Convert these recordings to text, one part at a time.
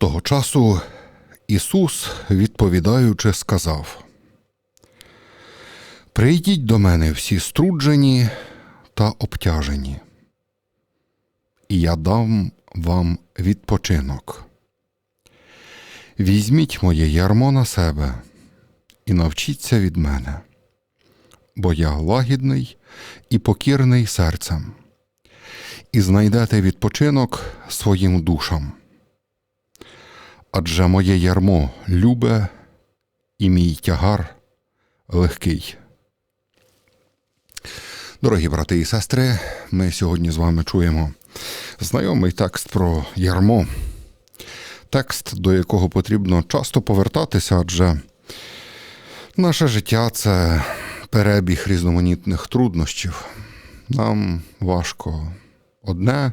Того часу Ісус, відповідаючи, сказав: Прийдіть до мене всі струджені та обтяжені, і я дам вам відпочинок. Візьміть моє ярмо на себе і навчіться від мене, бо я лагідний і покірний серцем, і знайдете відпочинок своїм душам. Адже моє ярмо любе і мій тягар легкий. Дорогі брати і сестри, ми сьогодні з вами чуємо знайомий текст про ярмо, текст, до якого потрібно часто повертатися, адже наше життя це перебіг різноманітних труднощів. Нам важко одне,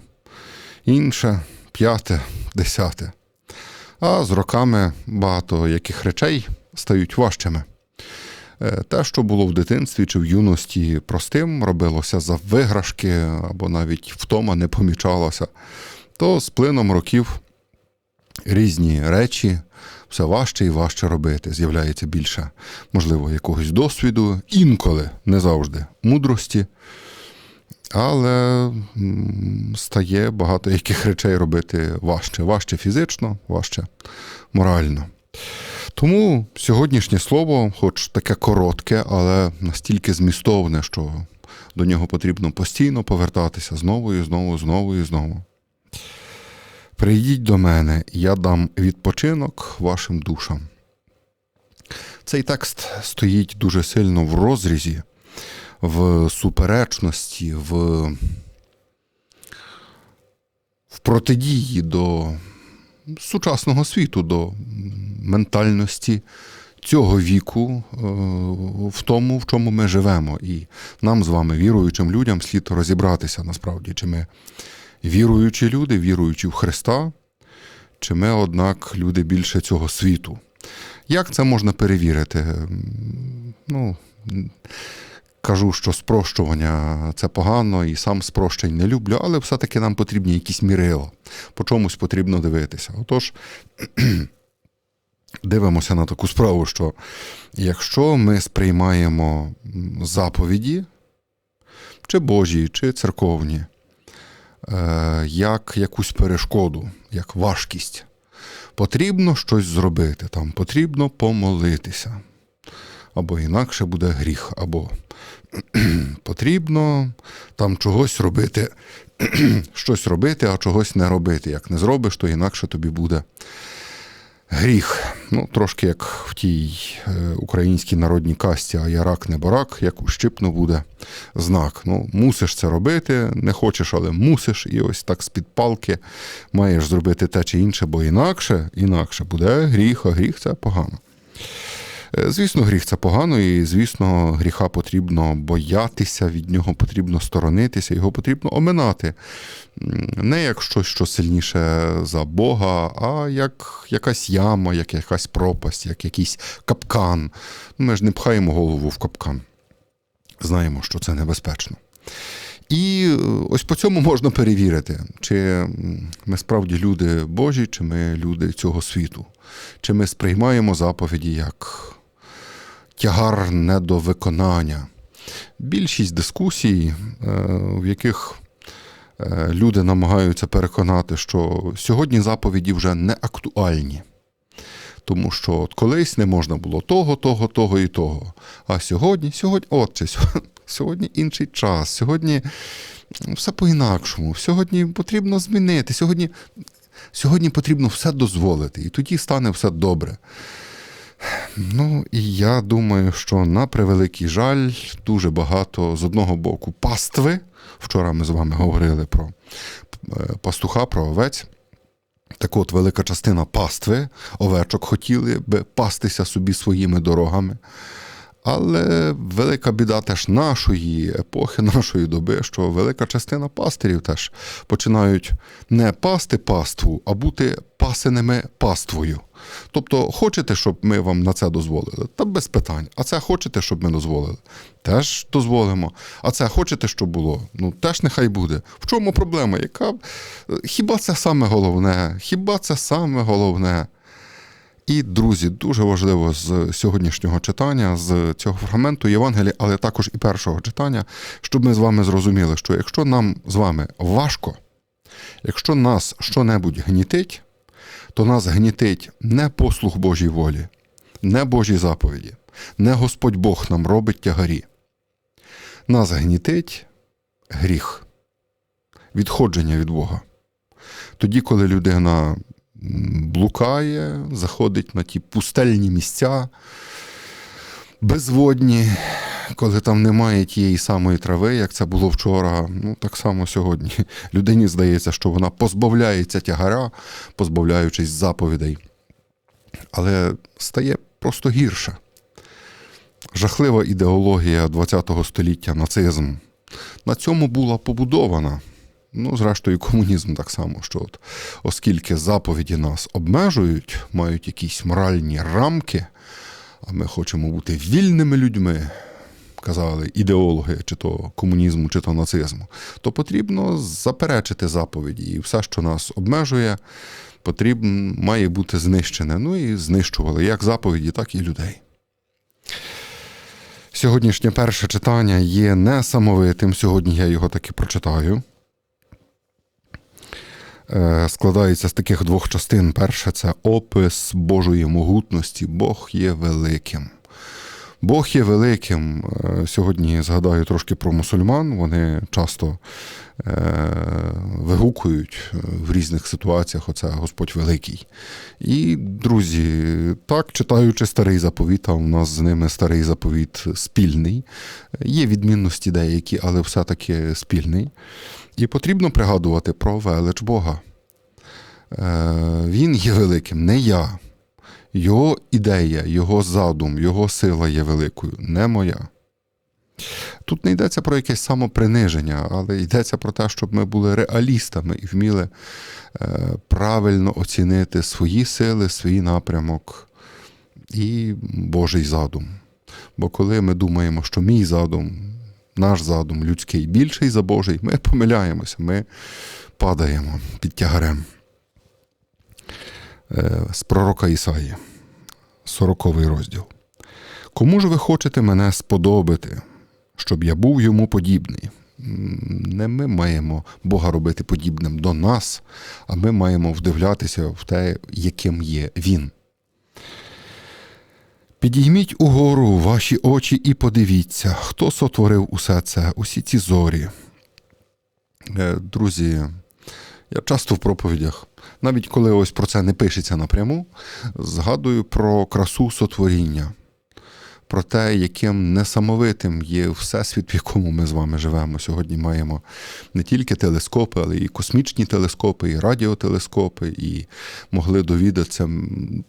інше, п'яте, десяте. А з роками багато яких речей стають важчими. Е, Те, що було в дитинстві чи в юності простим, робилося за виграшки або навіть втома не помічалося, то з плином років різні речі все важче і важче робити. З'являється більше, можливо, якогось досвіду, інколи не завжди мудрості. Але стає багато яких речей робити важче. Важче фізично, важче морально. Тому сьогоднішнє слово, хоч таке коротке, але настільки змістовне, що до нього потрібно постійно повертатися знову і знову, знову і знову. Прийдіть до мене, я дам відпочинок вашим душам. Цей текст стоїть дуже сильно в розрізі, в суперечності, в, в протидії до сучасного світу, до ментальності цього віку, е, в тому, в чому ми живемо. І нам з вами, віруючим людям, слід розібратися насправді, чи ми віруючі люди, віруючі в Христа, чи ми, однак, люди більше цього світу. Як це можна перевірити? Ну, кажу, що спрощування це погано, і сам спрощень не люблю, але все-таки нам потрібні якісь мірила. По чомусь потрібно дивитися. Отож, дивимося на таку справу, що якщо ми сприймаємо заповіді, чи Божі, чи церковні, е, як якусь перешкоду, як важкість, потрібно щось зробити, там потрібно помолитися. Або інакше буде гріх, або потрібно там чогось робити, щось робити, а чогось не робити. Як не зробиш, то інакше тобі буде гріх. Ну, трошки як в тій е, українській народній касті, а я рак не барак, як ущипно буде знак. Ну, мусиш це робити, не хочеш, але мусиш, і ось так з-під палки маєш зробити те чи інше, бо інакше, інакше буде гріх, а гріх це погано. Е, Звісно, гріх це погано, і звісно, гріха потрібно боятися, від нього потрібно сторонитися, його потрібно оминати. Не як щось, що сильніше за Бога, а як якась яма, як якась пропасть, як якийсь капкан. Ми ж не пхаємо голову в капкан. Знаємо, що це небезпечно. І е, ось по цьому можна перевірити, чи ми справді люди Божі, чи ми люди цього світу, чи ми сприймаємо заповіді як тягар не до виконання. Більшість дискусій, е, в яких е, люди намагаються переконати, що сьогодні заповіді вже не актуальні. Тому що от колись не можна було того, того, того і того. А сьогодні, сьогодні, отче, сьогодні інший час, сьогодні все по-інакшому. Сьогодні потрібно змінити. Сьогодні, сьогодні потрібно все дозволити, і тоді стане все добре. Ну, і я думаю, що на превеликий жаль, дуже багато з одного боку пастви. Вчора ми з вами говорили про е, пастуха, про овець. Так от, велика частина пастви овечок хотіли би пастися собі своїми дорогами. Але велика біда теж нашої епохи, нашої доби, що велика частина пастирів теж починають не пасти паству, а бути пасеними паствою. Тобто, хочете, щоб ми вам на це дозволили? Та без питань. А це хочете, щоб ми дозволили? Теж дозволимо. А це хочете, щоб було? Ну теж нехай буде. В чому проблема? Яка? Хіба це саме головне? Хіба це саме головне? І, друзі, дуже важливо з сьогоднішнього читання, з цього фрагменту Євангелія, але також і першого читання, щоб ми з вами зрозуміли, що якщо нам з вами важко, якщо нас що-небудь гнітить, то нас гнітить не послух Божій волі, не Божі заповіді, не Господь Бог нам робить тягарі. Нас гнітить гріх, відходження від Бога. Тоді, коли людина блукає, заходить на ті пустельні місця, безводні, коли там немає тієї самої трави, як це було вчора, ну так само сьогодні. Людині здається, що вона позбавляється тягаря, позбавляючись заповідей. Але стає просто гірше. Жахлива ідеологія ХХ століття, нацизм. На цьому була побудована. Ну, зрештою, комунізм так само, що от, оскільки заповіді нас обмежують, мають якісь моральні рамки, а ми хочемо бути вільними людьми, казали ідеологи, чи то комунізму, чи то нацизму, то потрібно заперечити заповіді. І все, що нас обмежує, потрібно, має бути знищене. Ну і знищували як заповіді, так і людей. Сьогоднішнє перше читання є несамовитим. Сьогодні я його таки прочитаю. Е, складається з таких двох частин. Перше це опис Божої могутності. Бог є великим. Бог є великим. Е, сьогодні згадаю трошки про мусульман. Вони часто е, вигукують в різних ситуаціях оце Господь Великий. І, друзі, так, читаючи старий заповіт, а у нас з ними старий заповіт спільний. Є відмінності деякі, але все-таки спільний. І потрібно пригадувати про велич Бога. Він є великим, не я. Його ідея, його задум, його сила є великою, не моя. Тут не йдеться про якесь самоприниження, але йдеться про те, щоб ми були реалістами і вміли правильно оцінити свої сили, свій напрямок і Божий задум. Бо коли ми думаємо, що мій задум, наш задум людський більший за Божий, ми помиляємося, ми падаємо під тягарем. З пророка Ісаї, 40 розділ. Кому ж ви хочете мене сподобати, щоб я був йому подібний? Не ми маємо Бога робити подібним до нас, а ми маємо вдивлятися в те, яким є Він. Підійміть угору ваші очі і подивіться, хто сотворив усе це, усі ці зорі. Друзі, я часто в проповідях, навіть коли ось про це не пишеться напряму, згадую про красу сотворіння, про те, яким несамовитим є всесвіт, в якому ми з вами живемо. Сьогодні маємо не тільки телескопи, але і космічні телескопи, і радіотелескопи, і могли довідатися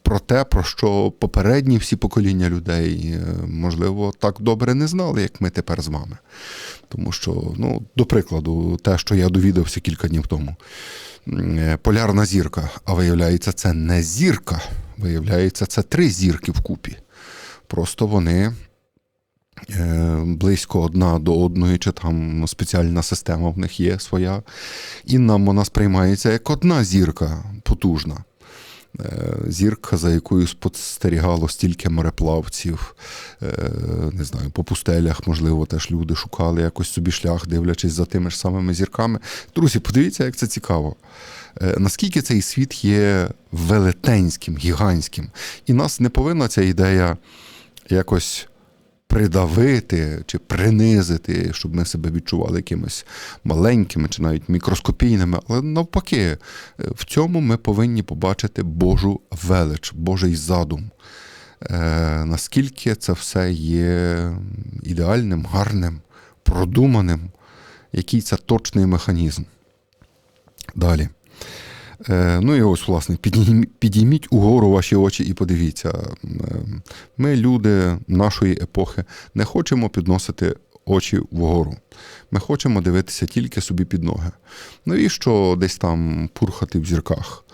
про те, про що попередні всі покоління людей, можливо, так добре не знали, як ми тепер з вами. Тому що, ну, до прикладу, те, що я довідався кілька днів тому. Полярна зірка, а виявляється, це не зірка, виявляється, це три зірки вкупі. Просто вони близько одна до одної, чи там спеціальна система в них є своя. І нам вона сприймається як одна зірка потужна. Зірка, за якою спостерігало стільки мореплавців, не знаю, по пустелях, можливо, теж люди шукали якось собі шлях, дивлячись за тими ж самими зірками. Друзі, подивіться, як це цікаво. Наскільки цей світ є велетенським, гігантським. І нас не повинна ця ідея якось придавити чи принизити, щоб ми себе відчували якимись маленькими чи навіть мікроскопійними. Але навпаки, в цьому ми повинні побачити Божу велич, Божий задум. Наскільки це все є ідеальним, гарним, продуманим, який це точний механізм. Далі. Ну і ось, власне, підійміть угору ваші очі і подивіться. Ми, люди нашої епохи, не хочемо підносити очі вгору. Ми хочемо дивитися тільки собі під ноги. Навіщо десь там пурхати в зірках?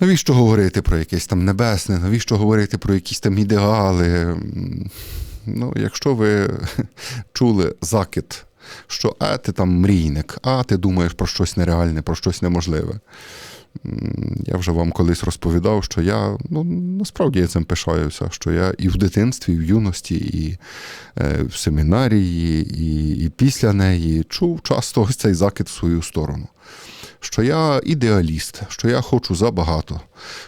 Навіщо говорити про якесь там небесне, навіщо говорити про якісь там ідеали? Ну, якщо ви чули закид, що а ти там мрійник, а ти думаєш про щось нереальне, про щось неможливе. Я вже вам колись розповідав, що я ну, насправді я цим пишаюся, що я і в дитинстві, і в юності, і е, в семінарії, і, і після неї чув часто ось цей закид в свою сторону. Що я ідеаліст, що я хочу забагато,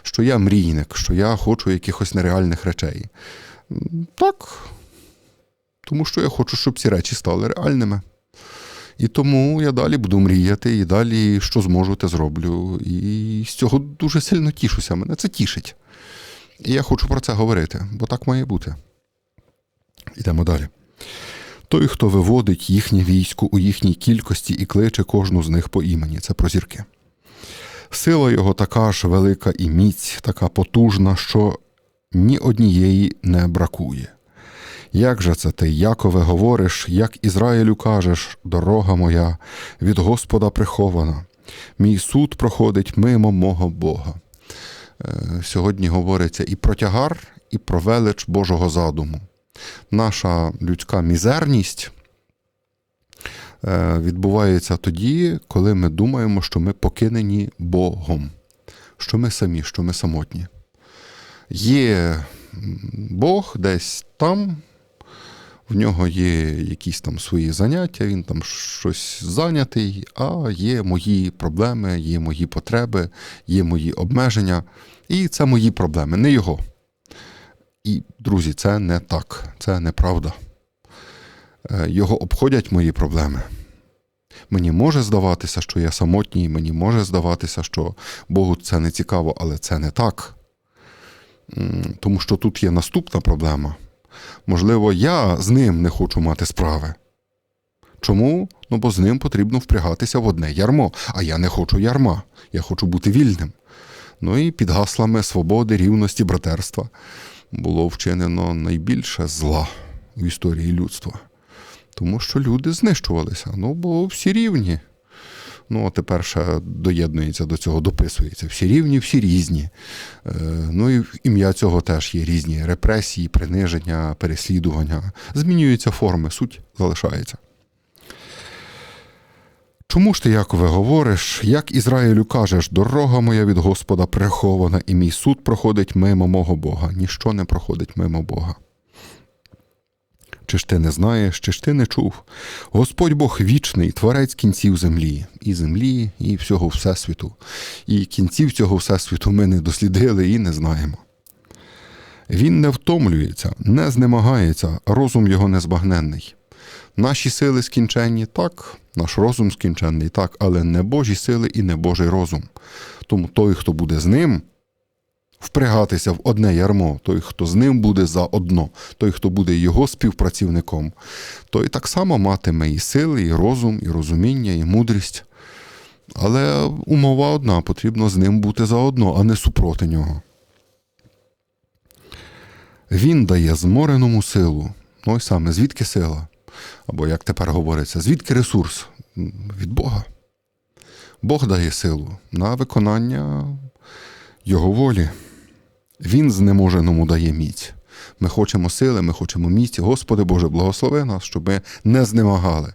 що я мрійник, що я хочу якихось нереальних речей. Так, тому що я хочу, щоб ці речі стали реальними. І тому я далі буду мріяти, і далі що зможу, те зроблю. І з цього дуже сильно тішуся. Мене це тішить. І я хочу про це говорити, бо так має бути. Йдемо далі. Той, хто виводить їхнє військо у їхній кількості і кличе кожну з них по імені. Це про зірки. Сила його така ж велика і міць, така потужна, що ні однієї не бракує. Як же це ти, Якове, говориш, як Ізраїлю кажеш, дорога моя від Господа прихована, мій суд проходить мимо мого Бога. Е, Сьогодні говориться і про тягар, і про велич Божого задуму. Наша людська мізерність е, відбувається тоді, коли ми думаємо, що ми покинені Богом, що ми самі, що ми самотні. Є Бог десь там, в нього є якісь там свої заняття, він там щось зайнятий, а є мої проблеми, є мої потреби, є мої обмеження. І це мої проблеми, не його. І, друзі, це не так, це неправда. Е, Його обходять мої проблеми. Мені може здаватися, що я самотній, мені може здаватися, що Богу це не цікаво, але це не так. Тому що тут є наступна проблема. Можливо, я з ним не хочу мати справи. Чому? Ну, бо з ним потрібно впрягатися в одне ярмо, а я не хочу ярма, я хочу бути вільним. Ну і під гаслами свободи, рівності, братерства було вчинено найбільше зла в історії людства. Тому що люди знищувалися. Ну, бо всі рівні. Ну, а тепер ще доєднується до цього, дописується. Всі рівні, всі різні. Е, ну і ім'я цього теж є різні репресії, приниження, переслідування. Змінюються форми, суть залишається. Чому ж ти, Якове, говориш, як Ізраїлю кажеш, дорога моя від Господа прихована, і мій суд проходить мимо мого Бога. Ніщо не проходить мимо Бога. Чи ж ти не знаєш, чи ж ти не чув? Господь Бог вічний, творець кінців землі, і землі, і всього Всесвіту. І кінців цього Всесвіту ми не дослідили і не знаємо. Він не втомлюється, не знемагається, розум його незбагненний. Наші сили скінченні, так, наш розум скінченний, так, але не Божі сили і не Божий розум. Тому той, хто буде з ним, впрягатися в одне ярмо, той, хто з ним буде заодно, той, хто буде його співпрацівником, той так само матиме і сили, і розум, і розуміння, і мудрість. Але умова одна, потрібно з ним бути заодно, а не супроти нього. Він дає змореному силу. Ну, ось саме, звідки сила? Або, як тепер говориться, звідки ресурс? Від Бога. Бог дає силу на виконання Його волі. Він знеможеному дає міць. Ми хочемо сили, ми хочемо міць. Господи Боже, благослови нас, щоб ми не знемагали.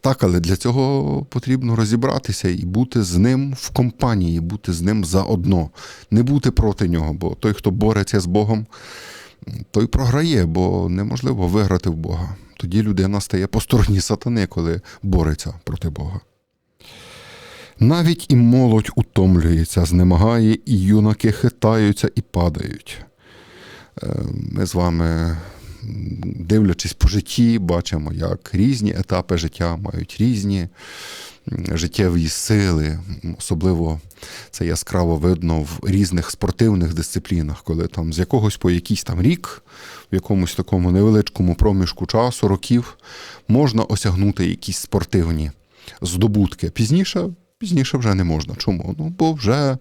Так, але для цього потрібно розібратися і бути з ним в компанії, бути з ним заодно, не бути проти нього. Бо той, хто бореться з Богом, той програє, бо неможливо виграти в Бога. Тоді людина стає по стороні сатани, коли бореться проти Бога. Навіть і молодь утомлюється, знемагає, і юнаки хитаються і падають. Е, Ми з вами, дивлячись по житті, бачимо, як різні етапи життя мають різні життєві сили. Особливо це яскраво видно в різних спортивних дисциплінах, коли там з якогось по якийсь там рік, в якомусь такому невеличкому проміжку часу, років, можна осягнути якісь спортивні здобутки. Пізніше Пізніше вже не можна. Чому? Ну, бо вже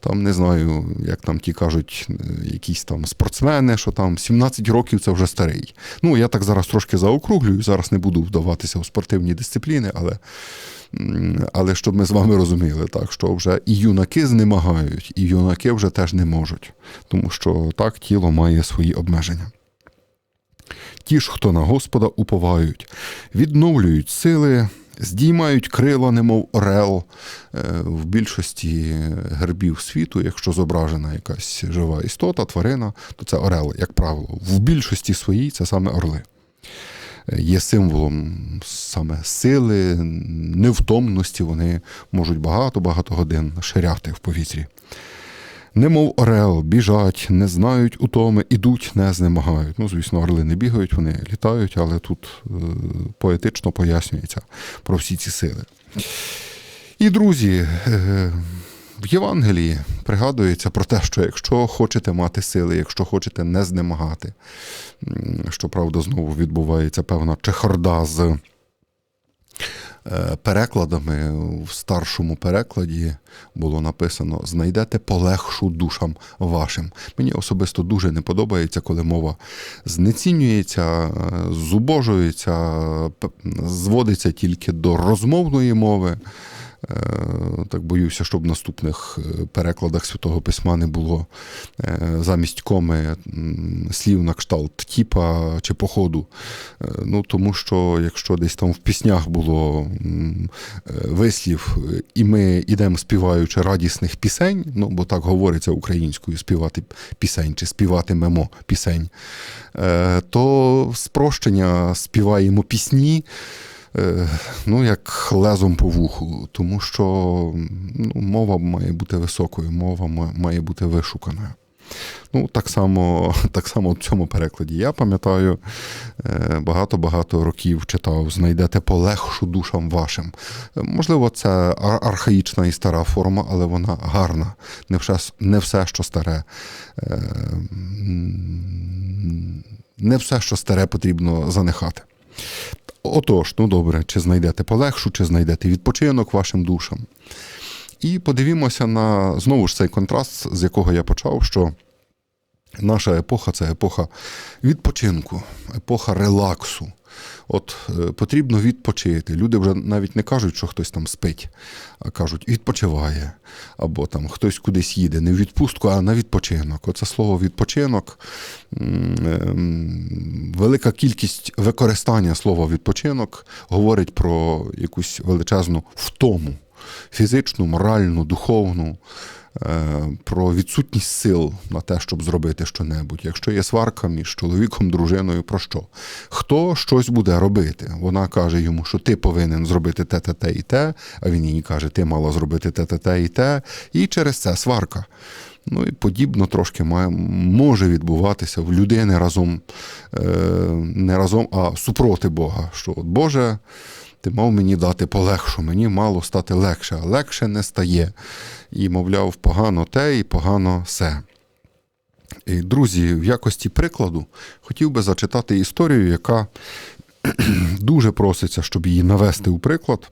там не знаю, як там ті кажуть, е, якісь там спортсмени, що там 17 років це вже старий. Ну, я так зараз трошки заокруглюю, зараз не буду вдаватися у спортивні дисципліни, але Але щоб ми з вами розуміли, так, що вже і юнаки знемагають, і юнаки вже теж не можуть, тому що так тіло має свої обмеження. Ті ж, хто на Господа уповають, відновлюють сили, здіймають крила, немов орел. Е, В більшості гербів світу, якщо зображена якась жива істота, тварина, то це орел, як правило. В більшості своїй це саме орли. Е, Є символом саме сили, невтомності. Вони можуть багато-багато годин ширяти в повітрі. Немов орел, біжать, не знають утоми, ідуть, не знемагають. Ну, звісно, орли не бігають, вони літають, але тут е, поетично пояснюється про всі ці сили. І, друзі, е, в Євангелії пригадується про те, що якщо хочете мати сили, якщо хочете не знемагати, щоправда, знову відбувається певна чехарда з перекладами. В старшому перекладі було написано: знайдете полегшу душам вашим. Мені особисто дуже не подобається, коли мова знецінюється, зубожується, зводиться тільки до розмовної мови. Е, Так боюся, щоб в наступних е, перекладах Святого Письма не було е, замість коми слів на кшталт тіпа чи походу. Ну, тому що якщо десь там в піснях було вислів, і ми йдемо співаючи радісних пісень, ну бо так говориться українською, співати пісень чи співатимемо пісень, то спрощення співаємо пісні. Е, Ну, як лезом по вуху, тому що ну, мова має бути високою, мова має бути вишуканою. Ну, так само, так само в цьому перекладі. Я пам'ятаю, е, багато-багато років читав знайдете полегшу душам вашим. Е, Можливо, це архаїчна і стара форма, але вона гарна. Не все, не все що старе. е, Не все, що старе, потрібно занехати. Отож, ну добре, чи знайдете полегшу, чи знайдете відпочинок вашим душам. І подивімося на знову ж цей контраст, з якого я почав, що наша епоха це епоха відпочинку, епоха релаксу. От е, потрібно відпочити. Люди вже навіть не кажуть, що хтось там спить, а кажуть, відпочиває. Або там хтось кудись їде, не в відпустку, а на відпочинок. Оце слово відпочинок. ем, Велика кількість використання слова відпочинок говорить про якусь величезну втому фізичну, моральну, духовну, е, про відсутність сил на те, щоб зробити щонебудь. Якщо є сварка між чоловіком, дружиною, про що? Хто щось буде робити? Вона каже йому, що ти повинен зробити те, те, те і те, а він їй каже, ти мала зробити те, те, те і те, і через це сварка. Ну і подібно трошки має, може відбуватися в людини разом, е, не разом, а супроти Бога. Що от Боже, ти мав мені дати полегшу, мені мало стати легше, а легше не стає. І, мовляв, погано те і погано се. І, друзі, в якості прикладу хотів би зачитати історію, яка дуже проситься, щоб її навести у приклад.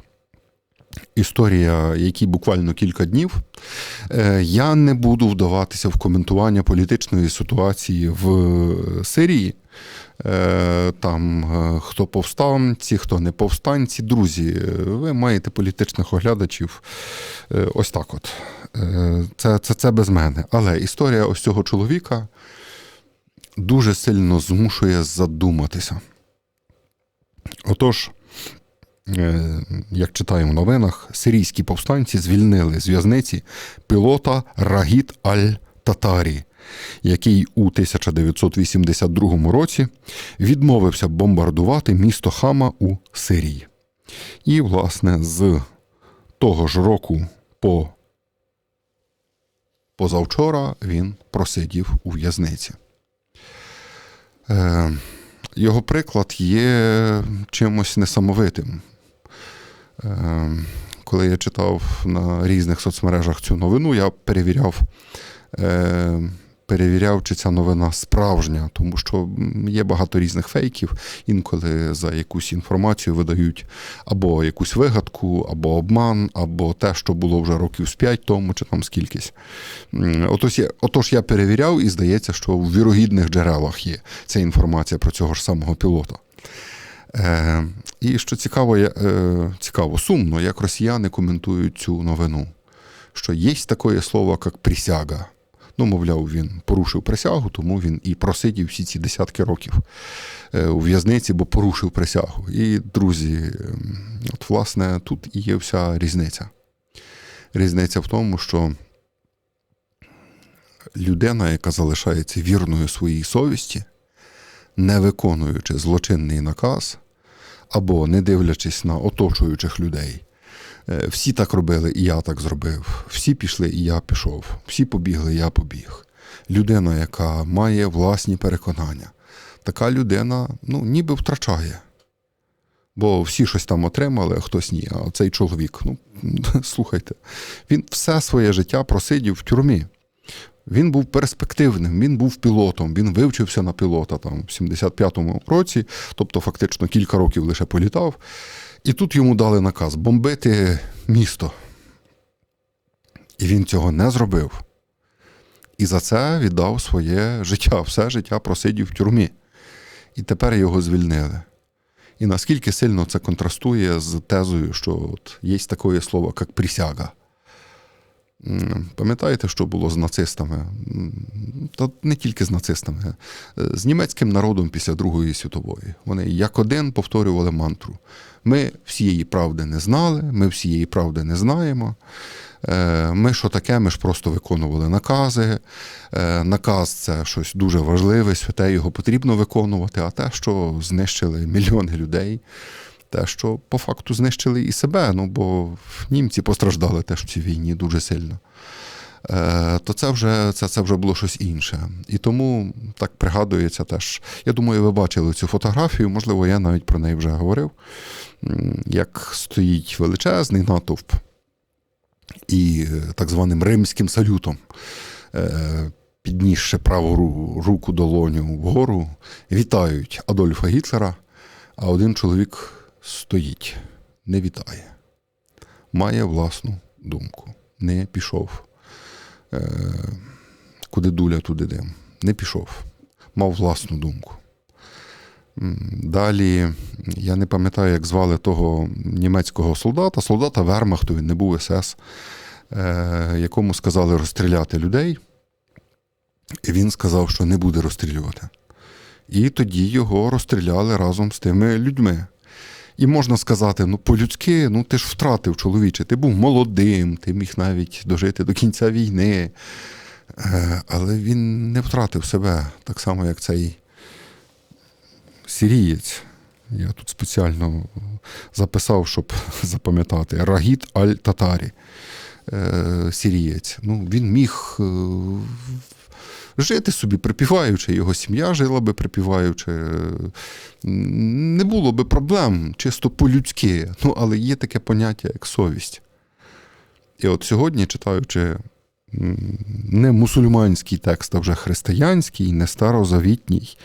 Історія, якій буквально кілька днів. Е, Я не буду вдаватися в коментування політичної ситуації в Сирії. Е, Там е, хто повстанці, хто не повстанці. Друзі, е, ви маєте політичних оглядачів. Ось так от. Це, це, це без мене. Але історія ось цього чоловіка дуже сильно змушує задуматися. Отож. Як читаємо в новинах, сирійські повстанці звільнили з в'язниці пілота Рагіт Аль-Татарі, який у 1982 році відмовився бомбардувати місто Хама у Сирії. І, власне, з того ж року по позавчора він просидів у в'язниці. Е, його приклад є чимось несамовитим. Е, Коли я читав на різних соцмережах цю новину, я перевіряв, е, перевіряв, чи ця новина справжня, тому що є багато різних фейків. Інколи за якусь інформацію видають або якусь вигадку, або обман, або те, що було вже років з п'ять тому, чи там скількись. Отож я, отож я перевіряв, і здається, що в вірогідних джерелах є ця інформація про цього ж самого пілота. Е, і що цікаво, е, цікаво, сумно, як росіяни коментують цю новину, що є таке слово, як присяга. Ну, мовляв, він порушив присягу, тому він і просидів всі ці десятки років е, у в'язниці, бо порушив присягу. І, друзі, ем, от, власне, тут і є вся різниця. Різниця в тому, що людина, яка залишається вірною своїй совісті, не виконуючи злочинний наказ, або не дивлячись на оточуючих людей. Е, Всі так робили, і я так зробив. Всі пішли, і я пішов. Всі побігли, я побіг. Людина, яка має власні переконання, така людина ну, ніби втрачає. Бо всі щось там отримали, а хтось ні. А цей чоловік, ну слухайте, він все своє життя просидів в тюрмі. Він був перспективним, він був пілотом, він вивчився на пілота там в 75-му році, тобто фактично кілька років лише політав. І тут йому дали наказ бомбити місто. І він цього не зробив. І за це віддав своє життя, все життя просидів в тюрмі. І тепер його звільнили. І наскільки сильно це контрастує з тезою, що от є таке слово, як присяга. Пам'ятаєте, що було з нацистами? Та не тільки з нацистами, е, з німецьким народом після Другої світової. Вони як один повторювали мантру. Ми всієї правди не знали, ми всієї правди не знаємо. Е, Ми що таке, ми ж просто виконували накази. Е, Наказ це щось дуже важливе, святе, його потрібно виконувати, а те, що знищили мільйони людей, те, що по факту знищили і себе, ну бо німці постраждали теж в цій війні дуже сильно. Е, То це вже, це, це вже було щось інше. І тому так пригадується теж. Я думаю, ви бачили цю фотографію, можливо, я навіть про неї вже говорив. Як стоїть величезний натовп і е, так званим римським салютом, е, піднісши праву руку долоню вгору, вітають Адольфа Гітлера, а один чоловік стоїть, не вітає, має власну думку, не пішов. Е, Куди дуля, туди дим. Не пішов, мав власну думку. Далі, я не пам'ятаю, як звали того німецького солдата, солдата Вермахту, він не був СС, е, якому сказали розстріляти людей. І він сказав, що не буде розстрілювати. І тоді його розстріляли разом з тими людьми. І можна сказати, ну по-людськи, ну ти ж втратив чоловіче, ти був молодим, ти міг навіть дожити до кінця війни. Е, Але він не втратив себе, так само, як цей сирієць. Я тут спеціально записав, щоб запам'ятати. Рагіт аль-Татарі. Е, Сирієць. Ну, він міг е, жити собі, припіваючи, його сім'я жила би припіваючи. Не було би проблем чисто по-людськи. Ну, але є таке поняття, як совість. І от сьогодні, читаючи не мусульманський текст, а вже християнський, не старозавітній,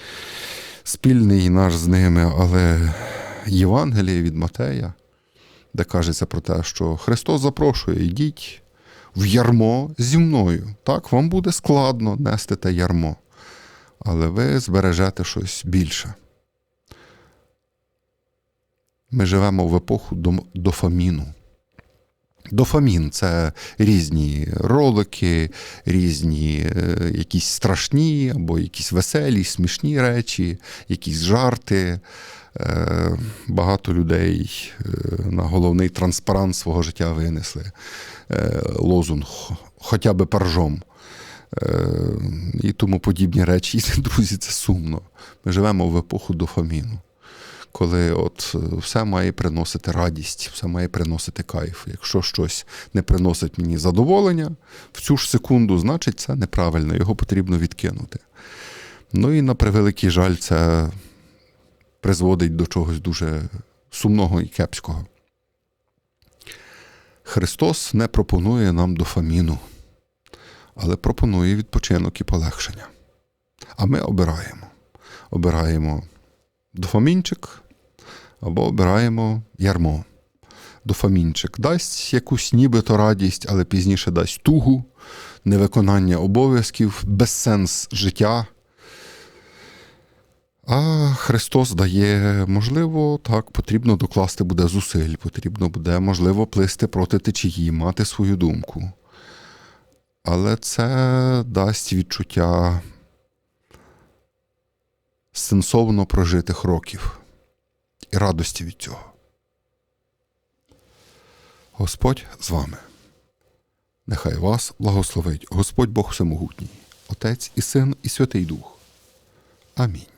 спільний наш з ними, але Євангеліє від Матея, де кажеться про те, що Христос запрошує, йдіть в ярмо зі мною. Так, вам буде складно нести те ярмо, але ви збережете щось більше. Ми живемо в епоху дофаміну. Дофамін це різні ролики, різні е, якісь страшні або якісь веселі, смішні речі, якісь жарти. Е, багато людей е, на головний транспарант свого життя винесли лозунг хоча би паржом. І тому подібні речі. І, друзі, це сумно. Ми живемо в епоху дофаміну коли от е, все має приносити радість, все має приносити кайф. Якщо щось не приносить мені задоволення в цю ж секунду, значить це неправильно, його потрібно відкинути. Ну і на превеликий жаль, це призводить до чогось дуже сумного і кепського. Христос не пропонує нам дофаміну, але пропонує відпочинок і полегшення. А ми обираємо. Обираємо дофамінчик або обираємо ярмо. Дофамінчик дасть якусь нібито радість, але пізніше дасть тугу, невиконання обов'язків, безсенс життя. А Христос дає, можливо, так, потрібно докласти буде зусиль, потрібно буде, можливо, плисти проти течії, мати свою думку. Але це дасть відчуття сенсовно прожитих років і радості від цього. Господь з вами. Нехай вас благословить Господь Бог Всемогутній, Отець і Син, і Святий Дух. Амінь.